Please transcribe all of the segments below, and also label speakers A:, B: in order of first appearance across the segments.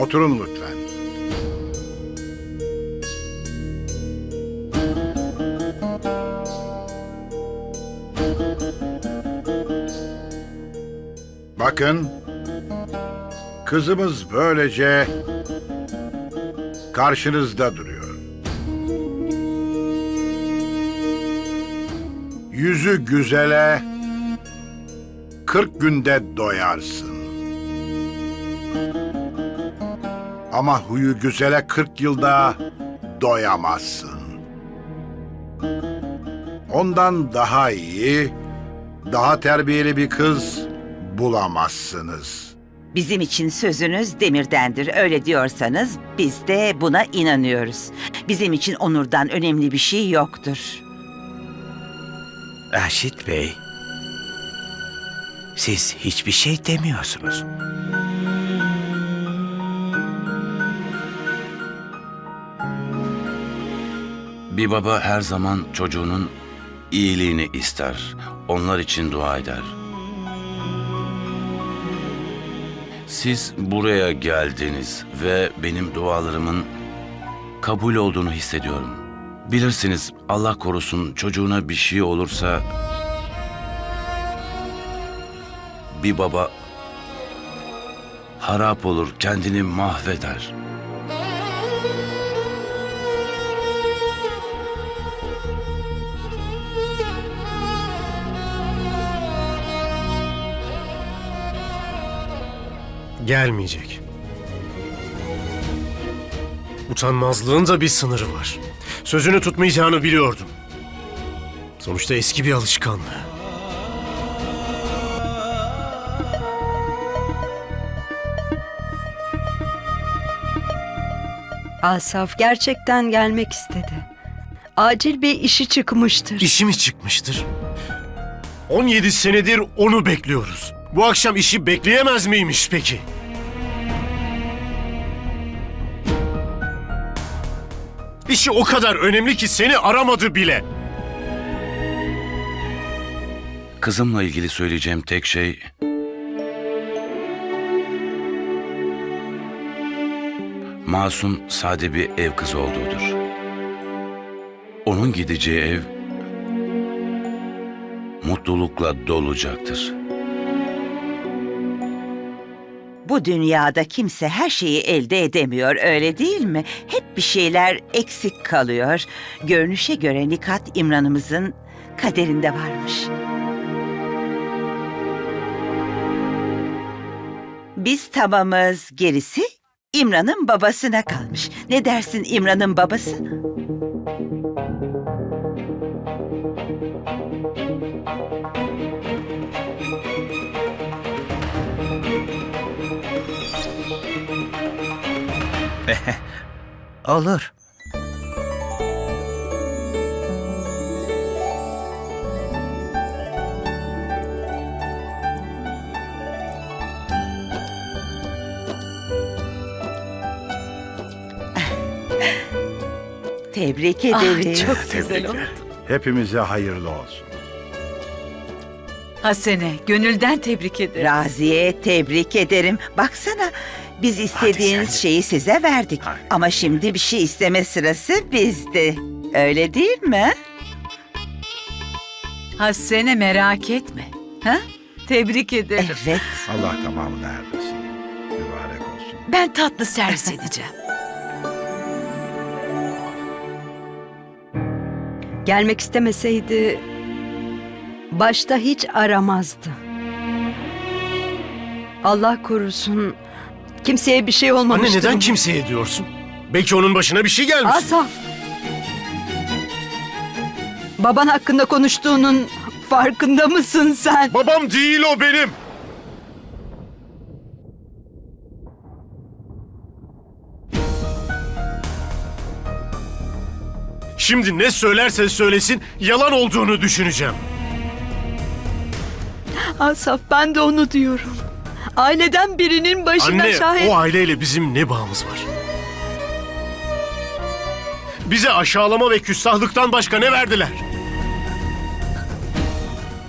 A: Oturun lütfen. Bakın, kızımız böylece karşınızda duruyor. Yüzü güzele 40 günde doyarsın. Ama huyu güzele 40 yılda doyamazsın. Ondan daha iyi, daha terbiyeli bir kız bulamazsınız.
B: Bizim için sözünüz demirdendir. Öyle diyorsanız biz de buna inanıyoruz. Bizim için onurdan önemli bir şey yoktur.
C: Raşit Bey, siz hiçbir şey demiyorsunuz.
D: Bir baba her zaman çocuğunun iyiliğini ister. Onlar için dua eder. Siz buraya geldiniz ve benim dualarımın kabul olduğunu hissediyorum. Bilirsiniz Allah korusun çocuğuna bir şey olursa bir baba harap olur, kendini mahveder.
E: Gelmeyecek. Utanmazlığın da bir sınırı var. Sözünü tutmayacağını biliyordum. Sonuçta eski bir alışkanlığı.
F: Asaf gerçekten gelmek istedi. Acil bir işi çıkmıştır.
E: İşi mi çıkmıştır? 17 senedir onu bekliyoruz. Bu akşam işi bekleyemez miymiş peki? İşi o kadar önemli ki seni aramadı bile.
D: Kızımla ilgili söyleyeceğim tek şey... Masum sade bir ev kızı olduğudur. Onun gideceği ev mutlulukla dolacaktır.
B: Bu dünyada kimse her şeyi elde edemiyor öyle değil mi? Hep bir şeyler eksik kalıyor. Görünüşe göre Nikat İmran'ımızın kaderinde varmış. Biz tamamız. Gerisi İmran'ın babasına kalmış. Ne dersin İmran'ın babası?
C: Olur.
B: Tebrik
F: Ah,
B: ederim.
F: çok güzel oldu.
A: Hepimize hayırlı olsun.
G: Hasene, gönülden tebrik ederim.
B: Raziye tebrik ederim. Baksana biz istediğiniz
C: sen.
B: şeyi size verdik. Ama şimdi bir şey isteme sırası bizde. Öyle değil mi?
G: Hasene merak etme. Ha? Tebrik ederim.
B: Evet.
A: Allah tamamını erdirsin. Mübarek olsun.
G: Ben tatlı servis edeceğim.
F: Gelmek istemeseydi başta hiç aramazdı. Allah korusun kimseye bir şey
E: Anne
F: olmamıştır.
E: neden
F: umarım.
E: kimseye diyorsun? Belki onun başına bir şey gelmiş.
F: Asaf! Baban hakkında konuştuğunun farkında mısın sen?
E: Babam değil o benim. Şimdi ne söylerse söylesin yalan olduğunu düşüneceğim.
F: Asaf ben de onu diyorum. Aileden birinin başına
E: Anne,
F: şahit...
E: o aileyle bizim ne bağımız var? Bize aşağılama ve küstahlıktan başka ne verdiler?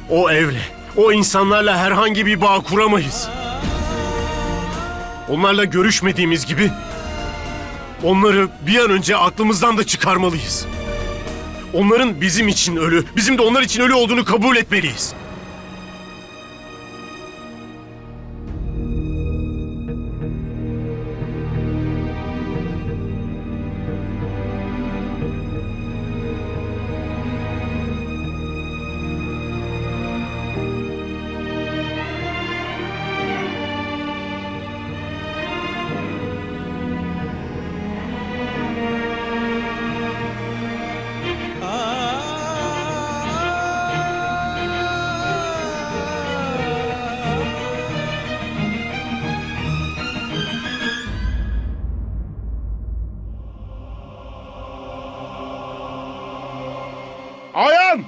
E: O evle, o insanlarla herhangi bir bağ kuramayız. Onlarla görüşmediğimiz gibi onları bir an önce aklımızdan da çıkarmalıyız. Onların bizim için ölü, bizim de onlar için ölü olduğunu kabul etmeliyiz.
A: Ayan!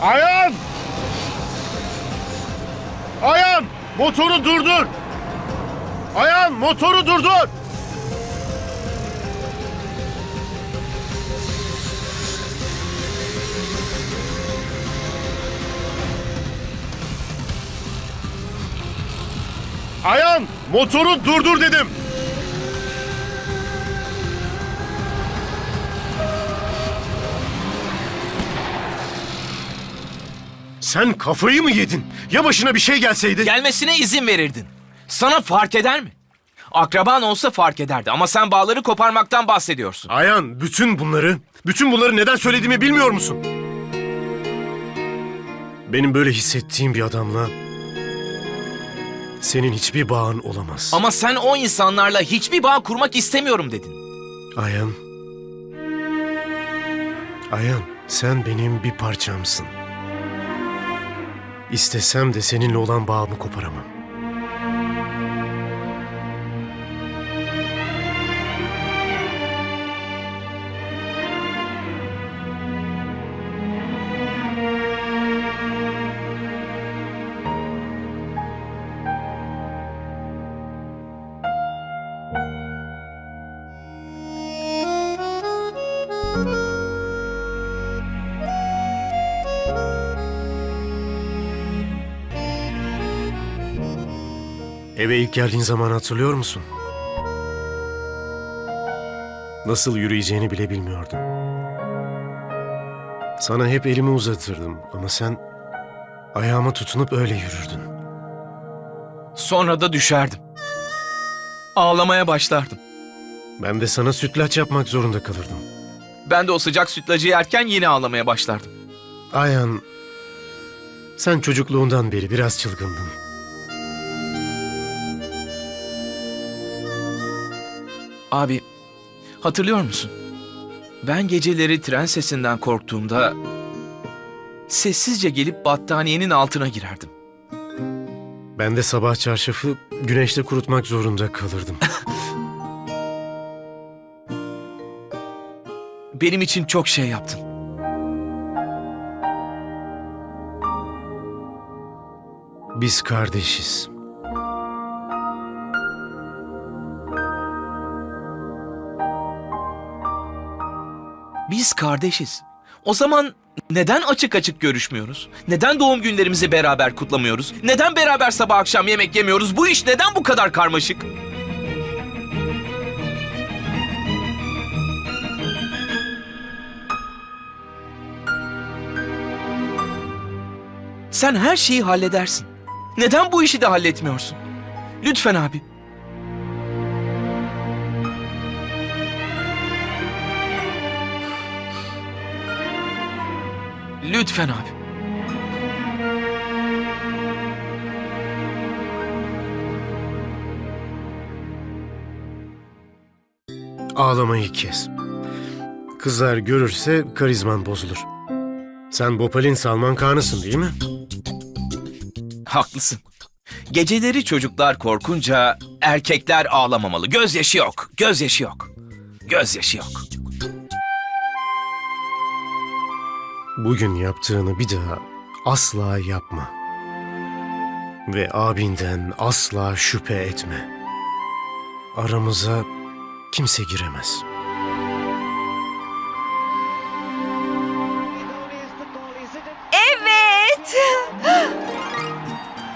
A: Ayan! Ayan! Motoru durdur! Ayan motoru durdur! Ayan motoru durdur dedim.
E: Sen kafayı mı yedin? Ya başına bir şey gelseydi?
H: Gelmesine izin verirdin. Sana fark eder mi? Akraban olsa fark ederdi ama sen bağları koparmaktan bahsediyorsun.
E: Ayan, bütün bunları, bütün bunları neden söylediğimi bilmiyor musun? Benim böyle hissettiğim bir adamla senin hiçbir bağın olamaz.
H: Ama sen o insanlarla hiçbir bağ kurmak istemiyorum dedin.
E: Ayan. Ayan, sen benim bir parçamsın. İstesem de seninle olan bağımı koparamam. Eve ilk geldiğin zaman hatırlıyor musun? Nasıl yürüyeceğini bile bilmiyordum. Sana hep elimi uzatırdım ama sen ayağıma tutunup öyle yürürdün.
H: Sonra da düşerdim. Ağlamaya başlardım.
E: Ben de sana sütlaç yapmak zorunda kalırdım.
H: Ben de o sıcak sütlacı yerken yine ağlamaya başlardım.
E: Ayhan, sen çocukluğundan beri biraz çılgındın.
H: Abi, hatırlıyor musun? Ben geceleri tren sesinden korktuğumda sessizce gelip battaniyenin altına girerdim.
E: Ben de sabah çarşafı güneşte kurutmak zorunda kalırdım.
H: Benim için çok şey yaptın.
E: Biz kardeşiz.
H: Biz kardeşiz. O zaman neden açık açık görüşmüyoruz? Neden doğum günlerimizi beraber kutlamıyoruz? Neden beraber sabah akşam yemek yemiyoruz? Bu iş neden bu kadar karmaşık? Sen her şeyi halledersin. Neden bu işi de halletmiyorsun? Lütfen abi. Lütfen abi.
E: Ağlamayı kes. Kızlar görürse karizman bozulur. Sen Bopal'in Salman Kağan'ısın değil mi?
H: Haklısın.
I: Geceleri çocuklar korkunca erkekler ağlamamalı. Gözyaşı yok. Gözyaşı yok. Gözyaşı yok.
E: Bugün yaptığını bir daha asla yapma. Ve abinden asla şüphe etme. Aramıza kimse giremez.
F: Evet.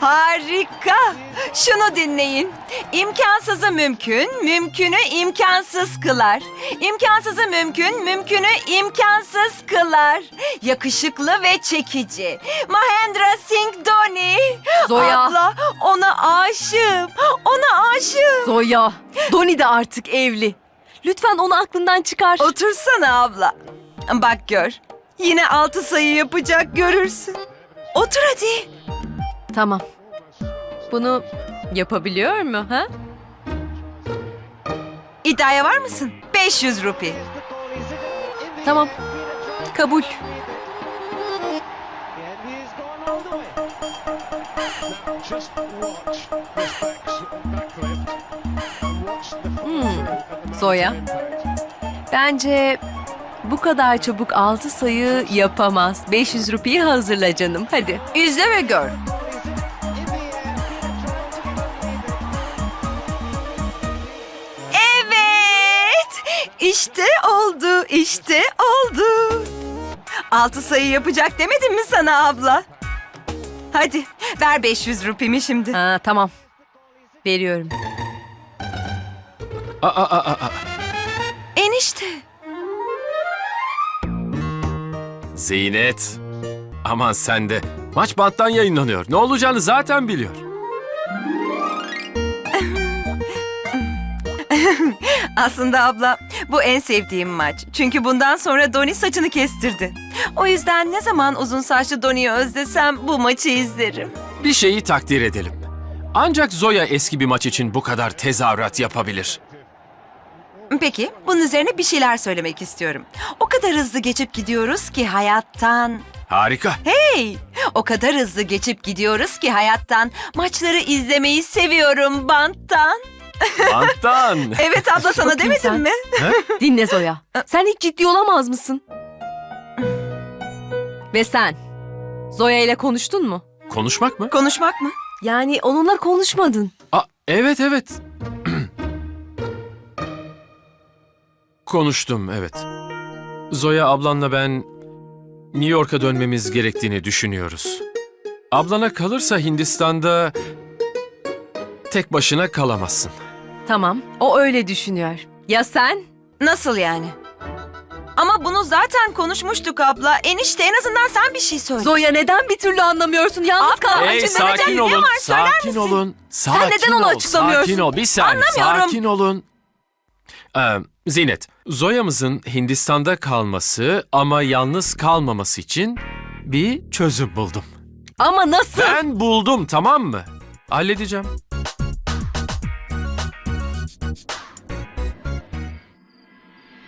F: Harika. Şunu dinleyin. İmkansızı mümkün, mümkünü imkansız kılar. İmkansızı mümkün, mümkünü imkansız kılar. Yakışıklı ve çekici. Mahendra Singh Dhoni.
J: Zoya.
F: Abla ona aşığım. Ona aşığım.
J: Zoya, Doni de artık evli. Lütfen onu aklından çıkar.
F: Otursana abla. Bak gör. Yine altı sayı yapacak görürsün. Otur hadi.
J: Tamam. Bunu yapabiliyor mu ha?
F: İddiaya var mısın? 500 rupi.
J: Tamam. Kabul. Hmm. Zoya. Bence bu kadar çabuk altı sayı yapamaz. 500 rupiyi hazırla canım. Hadi.
F: İzle ve gör. İşte oldu, işte oldu. Altı sayı yapacak demedim mi sana abla? Hadi ver 500 rupimi şimdi.
J: Ha, tamam. Veriyorum.
E: Aa, aa, aa, aa.
F: Enişte.
H: Zeynet. Aman sen de. Maç banttan yayınlanıyor. Ne olacağını zaten biliyor.
F: Aslında abla bu en sevdiğim maç. Çünkü bundan sonra Doni saçını kestirdi. O yüzden ne zaman uzun saçlı Doni'yi özlesem bu maçı izlerim.
H: Bir şeyi takdir edelim. Ancak Zoya eski bir maç için bu kadar tezahürat yapabilir.
F: Peki, bunun üzerine bir şeyler söylemek istiyorum. O kadar hızlı geçip gidiyoruz ki hayattan.
H: Harika.
F: Hey, o kadar hızlı geçip gidiyoruz ki hayattan. Maçları izlemeyi seviyorum banttan.
H: Banttan.
F: Evet abla sana
J: Bakayım
F: demedim
J: sen.
F: mi?
J: Dinle Zoya. Sen hiç ciddi olamaz mısın? Ve sen Zoya ile konuştun mu?
H: Konuşmak mı?
F: Konuşmak mı?
J: Yani onunla konuşmadın.
H: Aa, evet evet. Konuştum evet. Zoya ablanla ben New York'a dönmemiz gerektiğini düşünüyoruz. Ablana kalırsa Hindistan'da tek başına kalamazsın.
J: Tamam, o öyle düşünüyor. Ya sen?
F: Nasıl yani? Ama bunu zaten konuşmuştuk abla. Enişte en azından sen bir şey söyle.
J: Zoya neden bir türlü anlamıyorsun? Yalnız kal.
H: Hey
F: Acun
H: sakin olun,
F: var söyler
H: sakin
F: misin?
H: olun. Sakin
J: neden onu
H: ol,
J: açıklamıyorsun?
H: Sakin ol, bir saniye,
F: Anlamıyorum.
H: sakin olun. Ee, Zinet, Zoya'mızın Hindistan'da kalması ama yalnız kalmaması için bir çözüm buldum.
J: Ama nasıl?
H: Ben buldum tamam mı? Halledeceğim.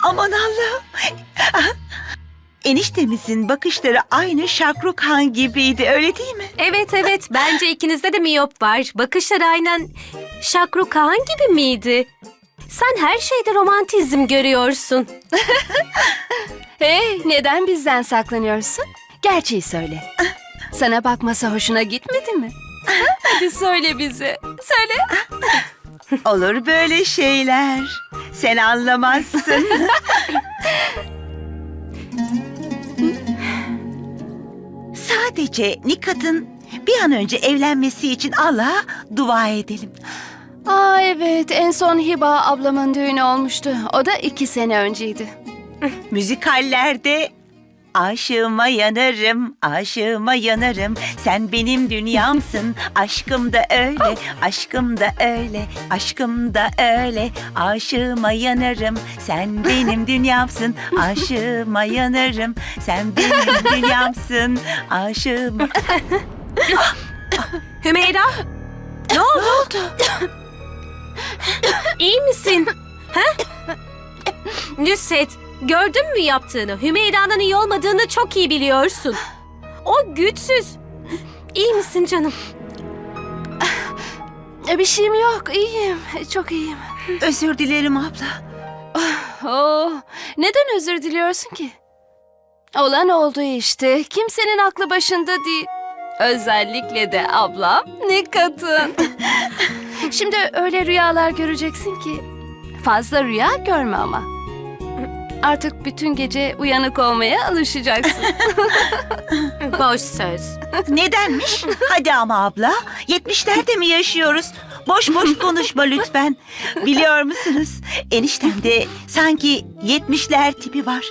B: Aman Allah'ım. Eniştemizin bakışları aynı Şakruk Han gibiydi öyle değil mi?
K: Evet evet bence ikinizde de miyop var. Bakışlar aynen Şakruk Kağan gibi miydi? Sen her şeyde romantizm görüyorsun. hey neden bizden saklanıyorsun? Gerçeği söyle. Sana bakması hoşuna gitmedi mi? Hadi söyle bize. Söyle.
B: Olur böyle şeyler. Sen anlamazsın. Sadece Nikat'ın bir an önce evlenmesi için Allah'a dua edelim.
K: Aa evet en son Hiba ablamın düğünü olmuştu. O da iki sene önceydi.
B: Müzikallerde aşığıma yanarım, aşığıma yanarım. Sen benim dünyamsın, aşkım da öyle, aşkım da öyle, aşkım da öyle. Aşığıma yanarım, sen benim dünyamsın, aşığıma yanarım. Sen benim dünyamsın, aşığıma...
K: Hümeyra. ne oldu? İyi misin? Ha? Nüsret, gördün mü yaptığını? Hümeyra'nın iyi olmadığını çok iyi biliyorsun. O güçsüz. İyi misin canım?
L: E, Bir şeyim yok. İyiyim. Çok iyiyim.
B: Özür dilerim abla.
L: Oh, neden özür diliyorsun ki? Olan oldu işte. Kimsenin aklı başında değil. Özellikle de ablam Nikat'ın. Şimdi öyle rüyalar göreceksin ki. Fazla rüya görme ama. Artık bütün gece uyanık olmaya alışacaksın.
K: Boş söz.
B: Nedenmiş? Hadi ama abla. Yetmişlerde mi yaşıyoruz? Boş boş konuşma lütfen. Biliyor musunuz? Eniştemde sanki yetmişler tipi var.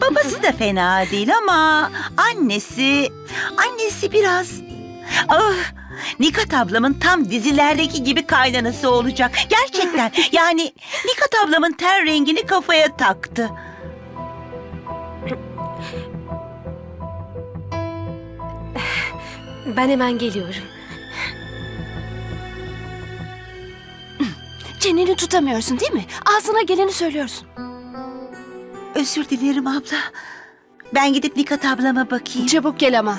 B: Babası da fena değil ama annesi... Annesi biraz... Ah, Nikat ablamın tam dizilerdeki gibi kaynanası olacak. Gerçekten. Yani Nikat ablamın ten rengini kafaya taktı.
K: Ben hemen geliyorum.
L: Çeneni tutamıyorsun değil mi? Ağzına geleni söylüyorsun.
B: Özür dilerim abla. Ben gidip Nikat ablama bakayım.
L: Çabuk gel ama.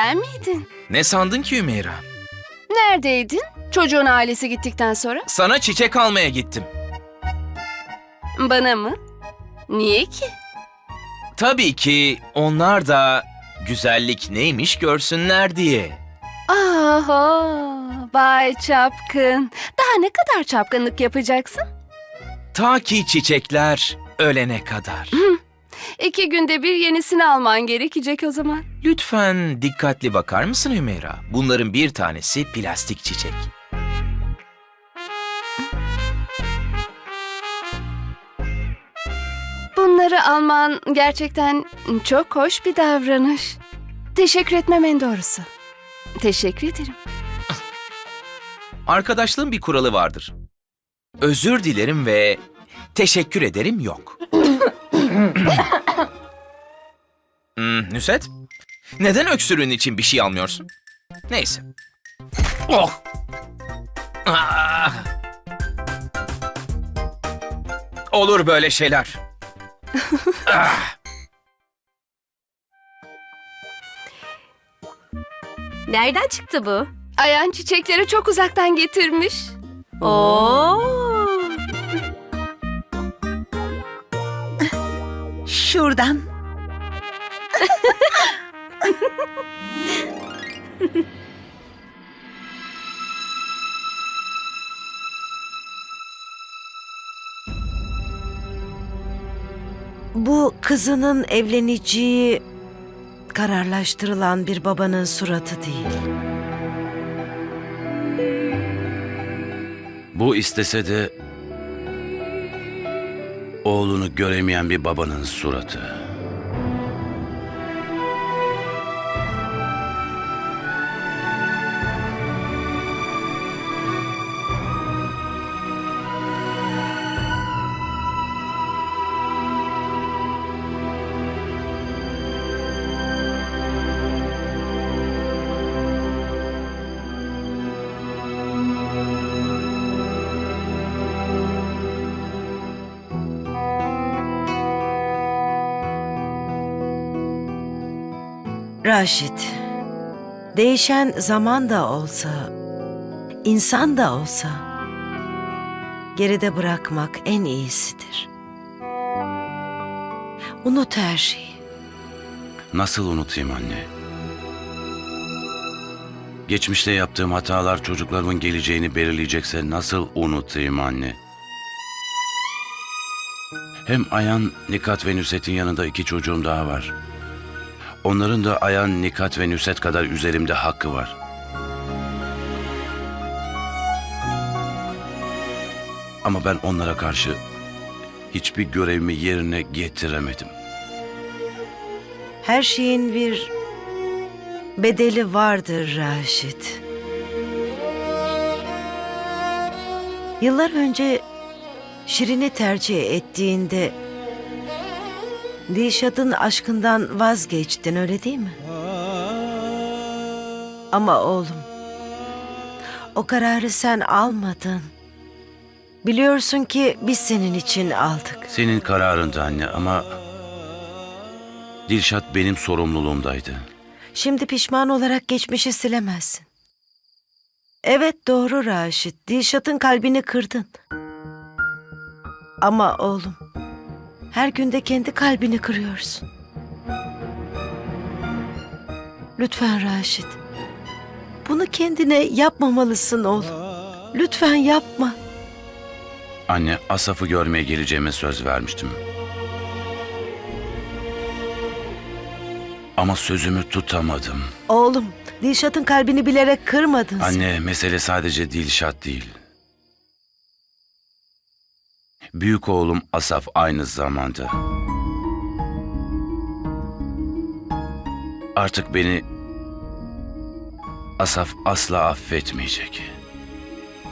L: Sen miydin?
H: Ne sandın ki Hümeyra?
L: Neredeydin? Çocuğun ailesi gittikten sonra?
H: Sana çiçek almaya gittim.
L: Bana mı? Niye ki?
H: Tabii ki onlar da güzellik neymiş görsünler diye.
L: Aha, Bay Çapkın. Daha ne kadar çapkınlık yapacaksın?
H: Ta ki çiçekler ölene kadar.
L: İki günde bir yenisini alman gerekecek o zaman.
H: Lütfen dikkatli bakar mısın Hümeyra? Bunların bir tanesi plastik çiçek.
L: Bunları alman gerçekten çok hoş bir davranış. Teşekkür etmem en doğrusu. Teşekkür ederim.
H: Arkadaşlığın bir kuralı vardır. Özür dilerim ve teşekkür ederim yok. hmm, Nüset, neden öksürüğün için bir şey almıyorsun? Neyse. Oh! Ah! Olur böyle şeyler. Ah!
K: Nereden çıktı bu?
L: Ayan çiçekleri çok uzaktan getirmiş.
K: Oo.
B: Şuradan.
M: Bu kızının evleneceği kararlaştırılan bir babanın suratı değil.
D: Bu istese de oğlunu göremeyen bir babanın suratı.
M: Raşit, değişen zaman da olsa, insan da olsa, geride bırakmak en iyisidir. Unut her şeyi.
D: Nasıl unutayım anne? Geçmişte yaptığım hatalar çocuklarımın geleceğini belirleyecekse nasıl unutayım anne? Hem Ayan, Nikat ve Nüset'in yanında iki çocuğum daha var. Onların da Ayan, Nikat ve Nüset kadar üzerimde hakkı var. Ama ben onlara karşı hiçbir görevimi yerine getiremedim.
M: Her şeyin bir bedeli vardır Raşit. Yıllar önce Şirin'i tercih ettiğinde Dilşat'ın aşkından vazgeçtin öyle değil mi? Ama oğlum, o kararı sen almadın. Biliyorsun ki biz senin için aldık.
D: Senin kararındı anne ama... Dilşat benim sorumluluğumdaydı.
M: Şimdi pişman olarak geçmişi silemezsin. Evet doğru Raşit. Dilşat'ın kalbini kırdın. Ama oğlum, her günde kendi kalbini kırıyorsun. Lütfen Raşit. Bunu kendine yapmamalısın oğlum. Lütfen yapma.
D: Anne, Asaf'ı görmeye geleceğime söz vermiştim. Ama sözümü tutamadım.
M: Oğlum, Dilşat'ın kalbini bilerek kırmadın.
D: Anne, mesele sadece Dilşat değil. Büyük oğlum Asaf aynı zamanda. Artık beni Asaf asla affetmeyecek.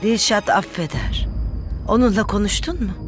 M: Dilşat affeder. Onunla konuştun mu?